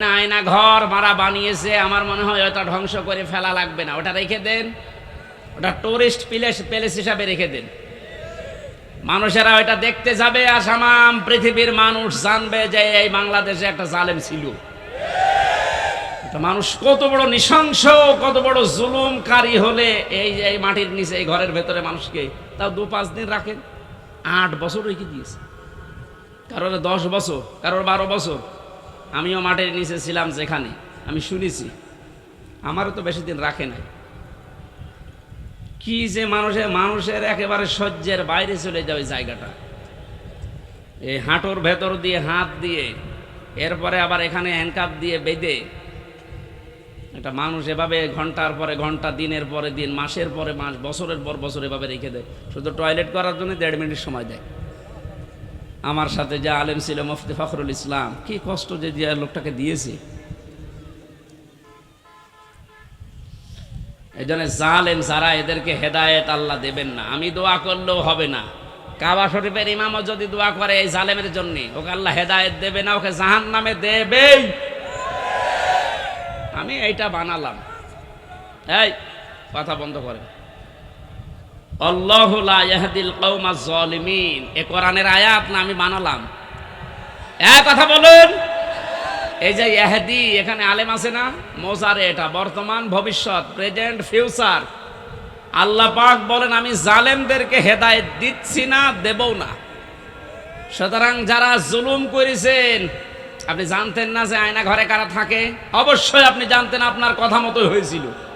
আয়না ঘর মারা বানিয়েছে, আমার মনে হয় ওটা ধ্বংস করে ফেলা লাগবে না। ওটা রেখে দেন। ওটা টুরিস্ট প্লেস প্লেস হিসাবে রেখে দেন। মানুষেরা ওটা দেখতে যাবে আর সামাম পৃথিবীর মানুষ জানবে যে এই বাংলাদেশে একটা জালেম ছিল। মানুষ কত বড় নৃশংস, কত বড় জুলুমকারী হলে এই এই মাটির নিচে, এই ঘরের ভেতরে মানুষকে তাও দু পাঁচ দিন রাখেন। আট বছর রেখে দিয়েছে। কারোর দশ বছর, কারোর বারো বছর। আমিও মাটির নিচে ছিলাম যেখানে, আমি শুনেছি। আমারও তো বেশি দিন রাখে নাই। কি যে মানুষের মানুষের একেবারে সহ্যের বাইরে চলে যাবে জায়গাটা। এই হাঁটুর ভেতর দিয়ে হাত দিয়ে, এরপরে আবার এখানে হ্যান্ডকাপ দিয়ে বেঁধে, একটা মানুষ এভাবে ঘণ্টার পরে ঘণ্টা, দিনের পরে দিন, মাসের পরে মাস, বছরের পর বছর এভাবে রেখে দেয়। শুধু টয়লেট করার জন্য দেড় মিনিট সময় দেয়। আমার সাথে যে আলেম ছিল মুফতি ফখরুল ইসলাম, কি কষ্ট যে লোকটাকে দিয়েছে। এই জন্য জালেম যারা এদেরকে হেদায়েত আল্লাহ দেবেন না। আমি দোয়া করলেও হবে না। কাবা শরীফের ইমামও যদি দোয়া করে এই জালেমের জন্য, ওকে আল্লাহ হেদায়েত দেবে না, ওকে জাহান নামে দেবেই। আমি এইটা বানালাম। এই, কথা বন্ধ করেন। আল্লাহু লা ইয়াহদিল কওমা যালিমিন। এ কোরআনের আয়াত আমি বানালাম। এক কথা বলুন, এই যে ইহাদি এখানে আলেম আছে না? এটা। বর্তমান, ভবিষ্যৎ, প্রেজেন্ট, ফিউচার। আল্লাহ পাক বলেন, আমি জালেমদেরকে হেদায়েত দিচ্ছি না, দেবও না। সুতরাং যারা জুলুম করেছেন, আপনি জানতেন না যে আয়না ঘরে কারা থাকে? অবশ্যই আপনি জানতেন, আপনার কথা মতোই হয়েছিল।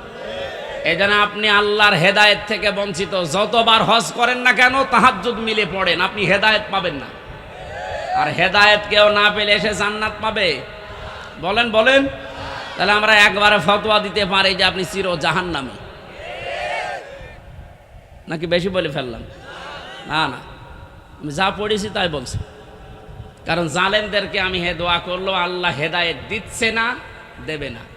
এই জন্য আপনি আল্লাহর হেদায়েত থেকে বঞ্চিত। যতবার হজ করেন না কেন, তাহাজ্জুদ মিলে পড়েন। আপনি হেদায়েত পাবেন না। আর হেদায়েত কেউ না পেলে এসে জান্নাত পাবে। বলেন বলেন। তাহলে আমরা একবারে ফতোয়া দিতে পারি যে আপনি চির জাহান্নামী। নাকি বেশি বলে ফেললাম? না না। আমি যা পড়েছি তাই বলছি। কারণ জালেমদেরকে আমি হে দোয়া করল, আল্লাহ হেদায়েত দিচ্ছে না, দেবে না।